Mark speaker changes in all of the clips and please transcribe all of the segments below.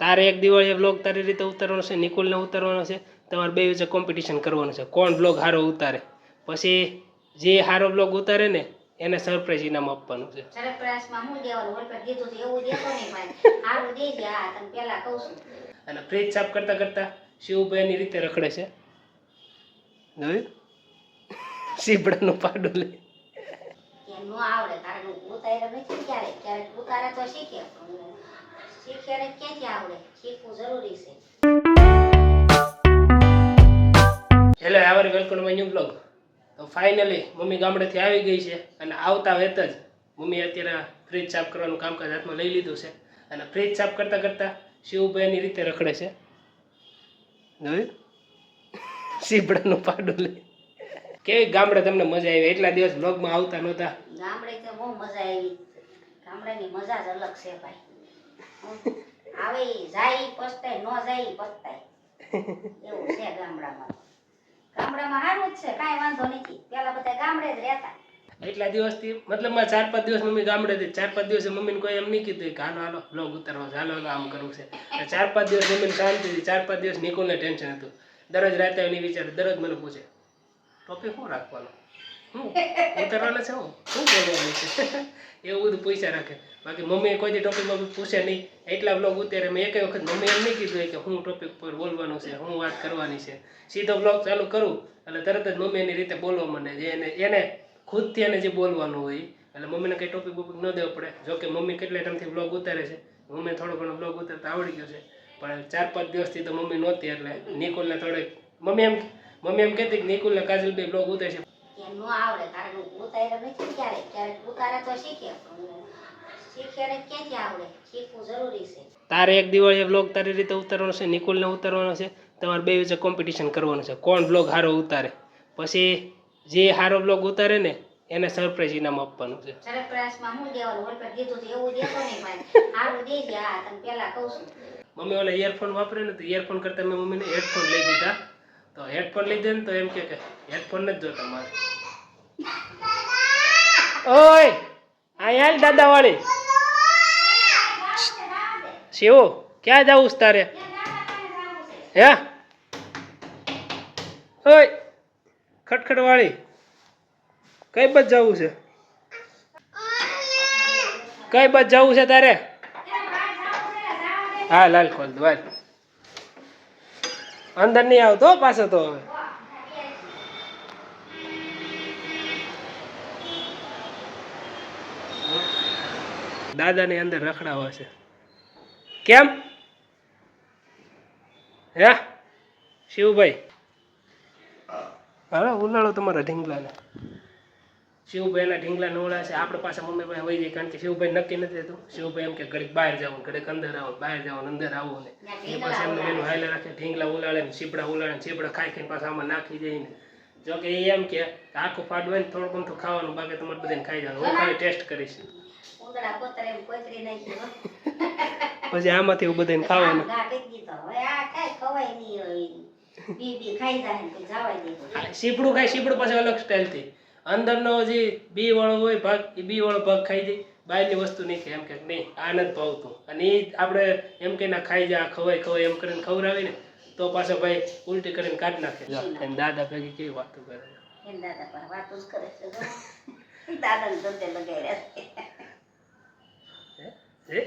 Speaker 1: તારે એક દિવાળીએ બ્લોગ તારી રીતે ઉતારવાનો છે નિકુલને ઉતારવાનો છે તમારે બે વચ્ચે કોમ્પિટિશન કરવાનું છે. કોણ બ્લોગ સારો ઉતારે? પછી જે સારો બ્લોગ ઉતારે ને એને સરપ્રાઈઝ ઇનામ આપવાનું છે. અને ફ્રીજ સાફ કરતા કરતા શિવભાઈની રીતે રખડે છે. જોયું? સીપડાનું પાડું લે.
Speaker 2: આવડે? કારણ હું ઉતાર્યો નથી ક્યારેક? ક્યારેક ઉતારે તો શીખે શીખે ને ક્યાંથી આવડે? શીખવું જરૂરી છે.
Speaker 1: Hello our welcome my new blog તો ફાઇનલી મમ્મી ગામડેથી આવી ગઈ છે અને આવતા વેત જ મમ્મી અત્યારે ફ્રીજ સાફ કરવાનું કામકાજ હાથમાં લઈ લીધું છે અને ફ્રીજ સાફ કરતાં કરતાં શિવભાઈની રીતે રખડે છે. જોયું? સીપડાનું પાડું લઈ કેવી ગામડે તમને મજા આવી? એટલા દિવસ બ્લોગમાં આવતા નહોતા.
Speaker 2: ગામડે તો બહુ મજા આવી. ગામડાની મજા જ અલગ છે ભાઈ. આવે જાય પસ્તાય વાંધો ગામડે જ રહેતા.
Speaker 1: એટલા દિવસથી મતલબમાં ચાર પાંચ દિવસ મમ્મી ગામડેથી ચાર પાંચ દિવસે મમ્મીને કોઈ એમ નહીં કીધું કે હાલો હાલો બ્લોગ હાલો આમ કરવું છે. ચાર પાંચ દિવસ મમ્મીને હતી. ચાર પાંચ દિવસ નિકુલને ટેન્શન હતું. દરરોજ રાતે એની વિચાર, દરરોજ મને પૂછે ટોપિક શું રાખવાનો? શું ઉતારવાના છે, હું? શું બોલવાનું છે? એવું બધું પૈસા રાખે. બાકી મમ્મીએ કોઈ દી ટોપિકમાં પૂછે નહીં. એટલા બ્લોગ ઉતારે મેં એક વખત મમ્મી એમ નહીં કીધું કે હું ટોપિક પર બોલવાનું છે, હું વાત કરવાની છે. સીધો બ્લોગ ચાલુ કરું, એટલે તરત જ મમ્મી એની રીતે બોલવા મને જે એને એને ખુદથી એને જે બોલવાનું હોય, એટલે મમ્મીને કંઈ ટોપિક બોપિક ન દેવો પડે. જો કે મમ્મી કેટલા ટાઈમથી બ્લોગ ઉતારે છે. મમ્મી થોડો ઘણો બ્લોગ ઉતારતા આવડી ગયો છે. પણ ચાર પાંચ દિવસથી તો મમ્મી નહોતી, એટલે નિકુલને થોડેક, મમ્મી એમ મમ્મી એમ કહેતી કે નિકુલને કાજલ બે બ્લોગ ઉતારે
Speaker 2: એમ ન આવડે કારણ હું ઉતાર્યો નથી ક્યારેક? ક્યારેક ઉતારે તો શીખે શીખે ને ક્યાંથી આવડે? શીખવું જરૂરી છે.
Speaker 1: તારે એક દિવાળીએ બ્લોગ તારી રીતે ઉતારવાનો છે નિકુલને ઉતારવાનો છે તમારે બે વચ્ચે કોમ્પિટિશન કરવાનું છે. કોણ બ્લોગ સારો ઉતારે? પછી જે સારો બ્લોગ ઉતારે ને એને સરપ્રાઈઝ ઇનામ આપવાનું છે.
Speaker 2: સરપ્રાઈઝમાં હું દેવાનું? વળપટ દીધું હતું એવું દેતો નહીં ભાઈ. સારું દેજે હા તને પહેલા કહું છું.
Speaker 1: મમ્મી ઓલા ઇયરફોન વાપરે ને તો ઇયરફોન કરતાં મેં મમ્મીને હેડફોન લઈ દીધા. તો હેડફોન લીધે ને તો એમ કે હેડફોન નથી જોતા મારે. ઓય અહીંયા દાદા વાળી શિવ ક્યાં જવું છે તારે? હે? ઓય ખટખટ વાળી કઈ બસ જવું છે? કઈ બાજ જવું છે તારે? હા લાલ ખોલ દો અંદર નહીં આવતો, પાછો તો. હવે દાદાની અંદર રખડાવા છે. કેમ? હે? શિવભાઈ. હવે ઉલાળો તમારા ઢીંગલાને. શિવભાઈના ઢીંગલા નોળા છે. આપણે પાસે મમ્મી પાસે વહી જાય કારણ કે શિવભાઈ નક્કી નથી થતું. શિવભાઈ એમ કે ઘડીક બહાર જવું ઘડીક અંદર આવો બહાર જવું અંદર આવું ને એ પાસે એમને એનું હાલે રાખે ઢીંગલા ઉલાળે ને ચીપડા ઉલાળે ને ચીપડા ખાઈ ખાઈને પાછા આમાં નાખી જાય ને. જો કે એ એમ કે આખું ફાડવું હોય ને થોડું ઘણું ખાવાનું બાકી તમારે બધાને ખાઈ જવાનું. હું ખાલી ટેસ્ટ કરીશ. પછી આમાંથી હું બધાને ખાવાનું. સીપડું ખાય સીપડું પાછું અલગ સ્ટાઇલથી અંદરનો જે બી વાળો હોય ભાગ એ બી વાળો ભાગ ખાઈ જાય. બહારની વસ્તુ નહીં કે એમ કે નહીં આનંદ ભાવતું. અને એ આપણે એમ કે ના ખાઈ જાય આ ખવાય ખવાય એમ કરીને ખવડાવે ને તો પાછો ભાઈ ઉલટી કરીને કાઢી નાખે. અને દાદા ભેગી કેવી વાતો કરે
Speaker 2: દાદા વાતો જ કરે છે જો. દાદાને ધંધે?
Speaker 1: હે?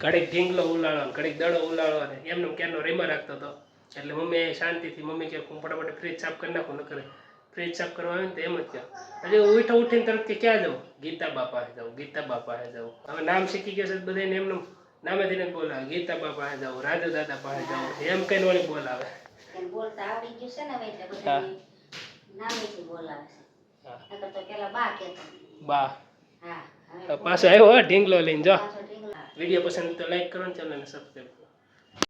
Speaker 1: ઘડીક ઢીંગલો ઉલાળો ને ઘડીક દડો ઉલાળો ને એમને ક્યારનો રેમાં રાખતો હતો એટલે મમ્મી શાંતિથી મમ્મી કે હું ફટાફટ ફ્રીજ સાફ કરી નાખું ન કરે ફ્રીજ સાફ કરવા આવે ને તો એમ જ કહે. હજી ઉઠો ઉઠીને તરત કે ક્યાં જાઉં? ગીતા બાપા જાઉં ગીતા બાપા જાઉં. હવે નામ શીખી ગયો છે તો બધાને એમનું. નામે થઈને બોલાવે ગીતા બાપા જાઉં રાજા દાદા પાસે જાઉં. એમ કઈને વળી બોલાવે.
Speaker 2: બોલતા આવડી ગયું છે ને હવે એટલે
Speaker 1: હા.
Speaker 2: બધાને નામેથી બોલાવે છે.
Speaker 1: હા.
Speaker 2: નકર તો પેલા બા કહેતો.
Speaker 1: બા.
Speaker 2: હા
Speaker 1: તો પાછો આવ્યો ઢીંગલો લઈને જો. વીડિયો પસંદ તો લાઈક કરો ને ચેનલને સબસ્ક્રાઈબ